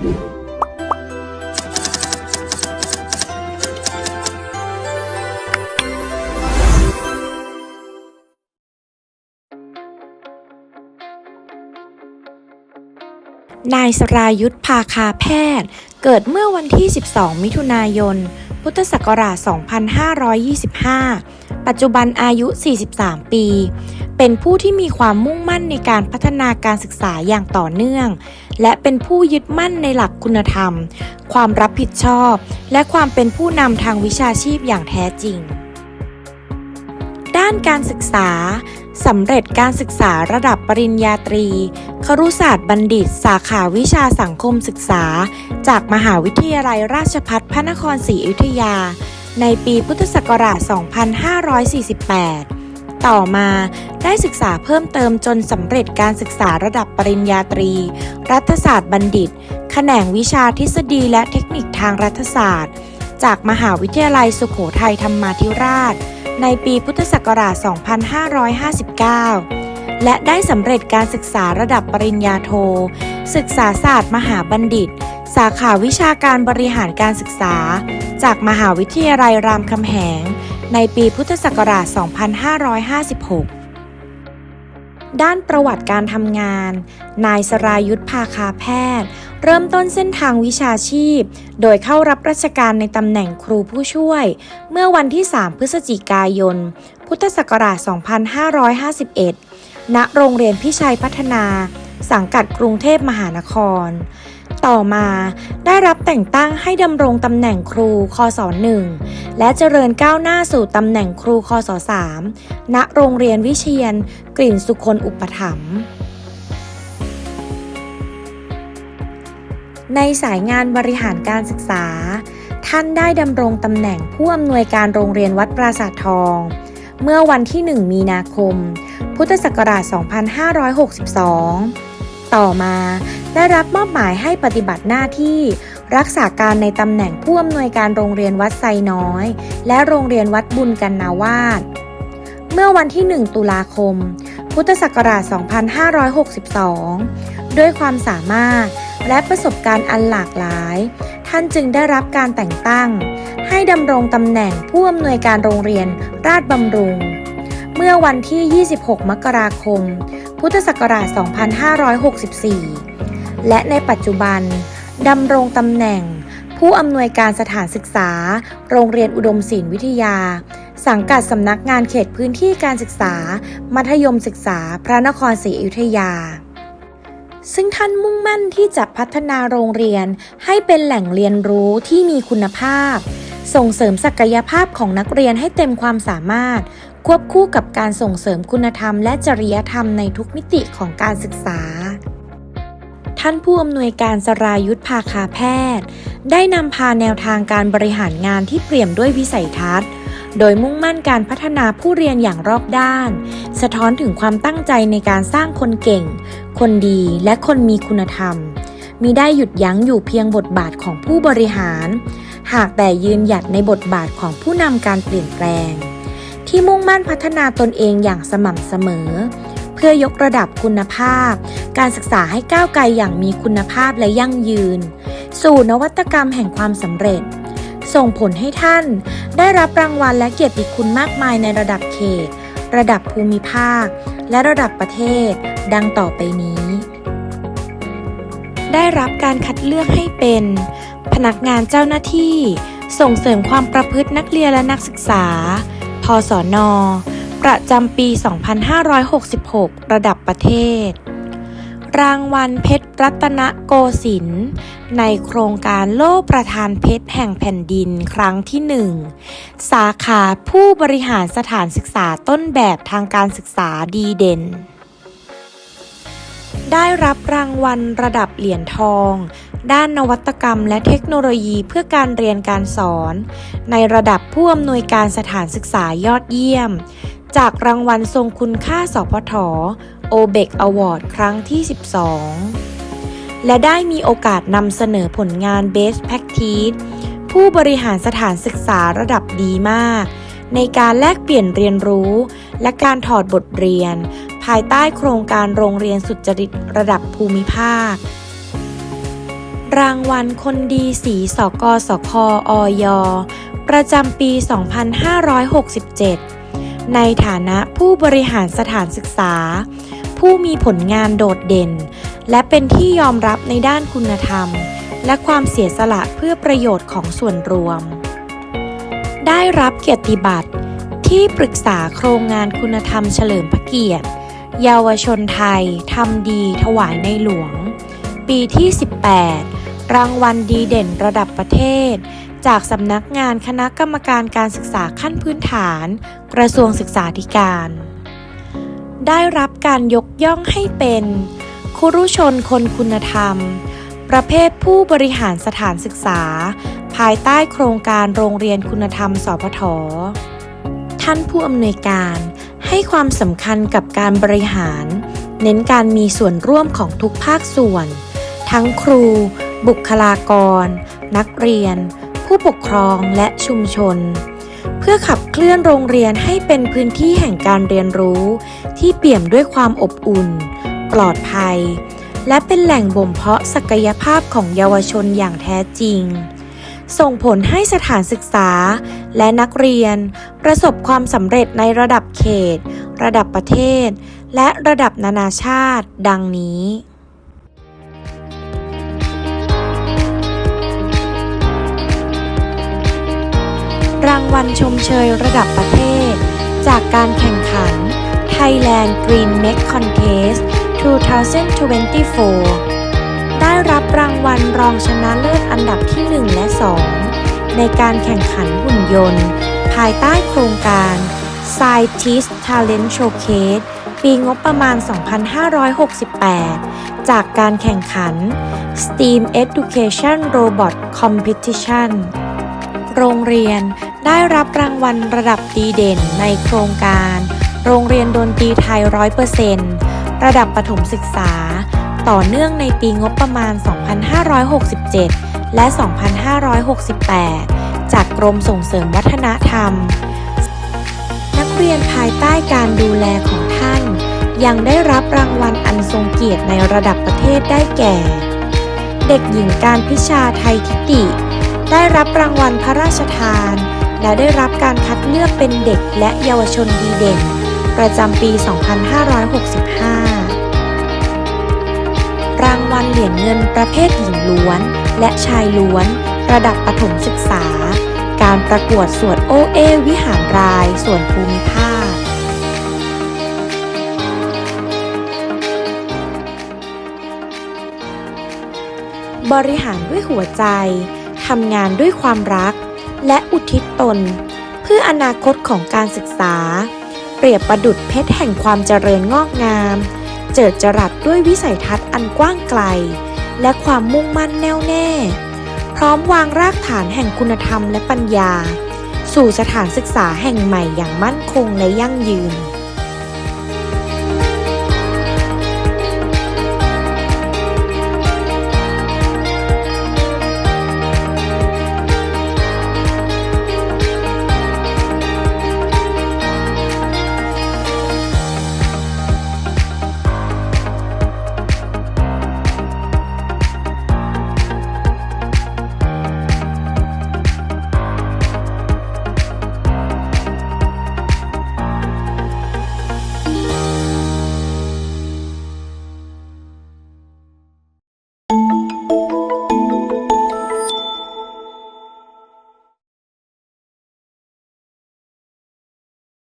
นายสรายุทธภาคาแพทย์ เกิดเมื่อวันที่ 12 มิถุนายน พุทธศักราช 2525 ปัจจุบันอายุ 43 ปี เป็นผู้ที่มีความมุ่งมั่นในการพัฒนาการศึกษาอย่างต่อเนื่อง และเป็นผู้ยึดมั่นในหลักคุณธรรม ความรับผิดชอบ และความเป็นผู้นำทางวิชาชีพอย่างแท้จริง ด้านการศึกษาสำเร็จการศึกษาระดับปริญญาตรี ครุศาสตร์บัณฑิต สาขาวิชาสังคมศึกษา จากมหาวิทยาลัยราชภัฏพระนครศรีอยุธยา ในปีพุทธศักราช 2548 ต่อมาได้ศึกษาเพิ่มเติมจนสำเร็จการศึกษาระดับปริญญาตรี รัฐศาสตร์บัณฑิต แขนงวิชาทฤษฎีและเทคนิคทางรัฐศาสตร์ จากมหาวิทยาลัยสุโขทัยธรรมาธิราช ในปีพุทธศักราช 2559 และได้สำเร็จการศึกษาระดับปริญญาโท ศึกษาศาสตร์มหาบัณฑิต สาขาวิชาการบริหารการศึกษา จากมหาวิทยาลัยรามคำแหง ในปีพุทธศักราช 2556 ด้านประวัติการทำงาน นายสรายุทธภาคาแพทย์ เริ่มต้นเส้นทางวิชาชีพ โดยเข้ารับราชการในตำแหน่งครูผู้ช่วย เมื่อวันที่ 3 พฤศจิกายน พุทธศักราช 2551 ณ โรงเรียนพิชัยพัฒนา สังกัดกรุงเทพมหานคร ต่อมาได้รับแต่งตั้งให้ดำรงตำแหน่งครูคศ1และเจริญก้าวหน้าสู่ตำแหน่งครูคศ3ณโรงเรียนวิเชียน กลิ่นสุคนอุปถัมภ์ในสายงานบริหารการศึกษา ท่านได้ดำรงตำแหน่งผู้อำนวยการโรงเรียนวัดปราสาททอง เมื่อวันที่ 1 มีนาคม พุทธศักราช 2562 ต่อมา ได้รับมอบหมายให้ปฏิบัติหน้าที่ รักษาการในตำแหน่งผู้อำนวยการโรงเรียนวัดไซน้อย และโรงเรียนวัดบุญกันนาวาสเมื่อวันที่ 1 ตุลาคม พุทธศักราช 2562 ด้วยความสามารถและประสบการณ์อันหลากหลาย ท่านจึงได้รับการแต่งตั้ง ให้ดำรงตำแหน่งผู้อำนวยการโรงเรียนราชบำรุง เมื่อวันที่ 26 มกราคม พุทธศักราช 2564 และในปัจจุบันดำรงตำแหน่ง ผู้อำนวยการสถานศึกษา โรงเรียนอุดมศิลป์วิทยา สังกัดสำนักงานเขตพื้นที่การศึกษา มัธยมศึกษาพระนครศรีอยุธยา ซึ่งท่านมุ่งมั่นที่จะพัฒนาโรงเรียนให้เป็นแหล่งเรียนรู้ที่มีคุณภาพ ส่งเสริมศักยภาพของนักเรียนให้เต็มความสามารถ ควบคู่กับการส่งเสริมคุณธรรมและจริยธรรมในทุกมิติของการศึกษา ท่านผู้อำนวยการสรายุทธภาคาแพทย์ ได้นำพาแนวทางการบริหารงานที่เปี่ยมด้วยวิสัยทัศน์ โดยมุ่งมั่นการพัฒนาผู้เรียนอย่างรอบด้าน สะท้อนถึงความตั้งใจในการสร้างคนเก่ง คนดีและคนมีคุณธรรมมีได้หยุดยั้งอยู่เพียงบทบาทของผู้บริหาร หากแต่ยืนหยัดในบทบาทของผู้นำการเปลี่ยนแปลง ที่มุ่งมั่นพัฒนาตนเองอย่างสม่ำเสมอ พื่อยกระดับคุณภาพ การศึกษาให้ก้าวไกลอย่างมีคุณภาพและยั่งยืน สู่นวัตกรรมแห่งความสำเร็จ ส่งผลให้ท่านได้รับรางวัลและเกียรติคุณมากมายในระดับเขต ระดับภูมิภาค และระดับประเทศ ดังต่อไปนี้ ได้รับการคัดเลือกให้เป็น พนักงานเจ้าหน้าที่ ส่งเสริมความประพฤตินักเรียนและนักศึกษา พศน ประจำปี 2566 ระดับประเทศ รางวัลเพชรรัตนโกสินทร์ในโครงการโล่ประธานเพชรแห่งแผ่นดินครั้งที่หนึ่งสาขาผู้บริหารสถานศึกษาต้นแบบทางการศึกษาดีเด่น ได้รับรางวัลระดับเหรียญทอง ด้านนวัตกรรมและเทคโนโลยีเพื่อการเรียนการสอน ในระดับผู้อำนวยการสถานศึกษายอดเยี่ยม จากรางวัลทรงคุณค่าสพทโอเบกอวอร์ดครั้งที่ 12 และได้มีโอกาสนำเสนอผลงาน Best Practice ผู้บริหารสถานศึกษาระดับดีมาก ในการแลกเปลี่ยนเรียนรู้ และการถอดบทเรียน ภายใต้โครงการโรงเรียนสุจริตระดับภูมิภาค รางวัลคนดีสีสกสคออยประจำปี 2567 ในฐานะผู้บริหารสถานศึกษา ผู้มีผลงานโดดเด่น และเป็นที่ยอมรับในด้านคุณธรรม และความเสียสละเพื่อประโยชน์ของส่วนรวม ได้รับเกียรติบัตรที่ปรึกษาโครงงานคุณธรรมเฉลิมพระเกียรติ เยาวชนไทยทำดีถวายในหลวง ปีที่ 18 รางวัลดีเด่นระดับประเทศ จากสำนักงานคณะกรรมการการศึกษาขั้นพื้นฐาน กระทรวงศึกษาธิการ ได้รับการยกย่องให้เป็น คุรุชนคนคุณธรรม ประเภทผู้บริหารสถานศึกษา ภายใต้โครงการโรงเรียนคุณธรรม สพท ท่านผู้อำนวยการให้ความสำคัญกับการบริหาร เน้นการมีส่วนร่วมของทุกภาคส่วน ทั้งครู บุคลากร นักเรียน ผู้ปกครองและชุมชน เพื่อขับเคลื่อนโรงเรียนให้เป็นพื้นที่แห่งการเรียนรู้ ที่เปี่ยมด้วยความอบอุ่น ปลอดภัย และเป็นแหล่งบ่มเพาะศักยภาพของเยาวชนอย่างแท้จริง ส่งผลให้สถานศึกษา และนักเรียน ประสบความสำเร็จในระดับเขต ระดับประเทศ และระดับนานาชาติ ดังนี้ รางวัลชมเชยระดับประเทศ จากการแข่งขัน Thailand Green Make Contest 2024 ได้รับรางวัลรองชนะเลิศอันดับที่ 1 และ 2 ในการแข่งขันหุ่นยนต์ ภายใต้โครงการ Scientist Talent Showcase ปีงบประมาณ 2568 จากการแข่งขัน STEAM Education Robot Competition เรียน ได้รับรางวัลระดับดีเด่นในโครงการ โรงเรียนดนตรีไทย100%ระดับประถมศึกษา ต่อเนื่องในปีงบประมาณ 2567 และ 2568 จากกรมส่งเสริมวัฒนธรรม นักเรียนภายใต้การดูแลของท่าน ยังได้รับรางวัลอันทรงเกียรติในระดับประเทศได้แก่ เด็กหญิงการพิชาไทยทิติ ได้รับรางวัลพระราชทาน และได้รับการคัดเลือกเป็นเด็กและเยาวชนดีเด่น ประจำปี 2565 รางวัลเหรียญเงินประเภทหญิงล้วน และชายล้วน ระดับประถมศึกษา การประกวดสวดโอเอวิหารรายส่วนภูมิภาคบริหารด้วยหัวใจ ทำงานด้วยความรัก และอุทิศตน เพื่ออนาคตของการศึกษา เปรียบประดุดเพชรแห่งความเจริญงอกงาม เจิดจรัสด้วยวิสัยทัศน์อันกว้างไกล และความมุ่งมั่นแน่วแน่ พร้อมวางรากฐานแห่งคุณธรรมและปัญญา สู่สถานศึกษาแห่งใหม่อย่างมั่นคงและยั่งยืน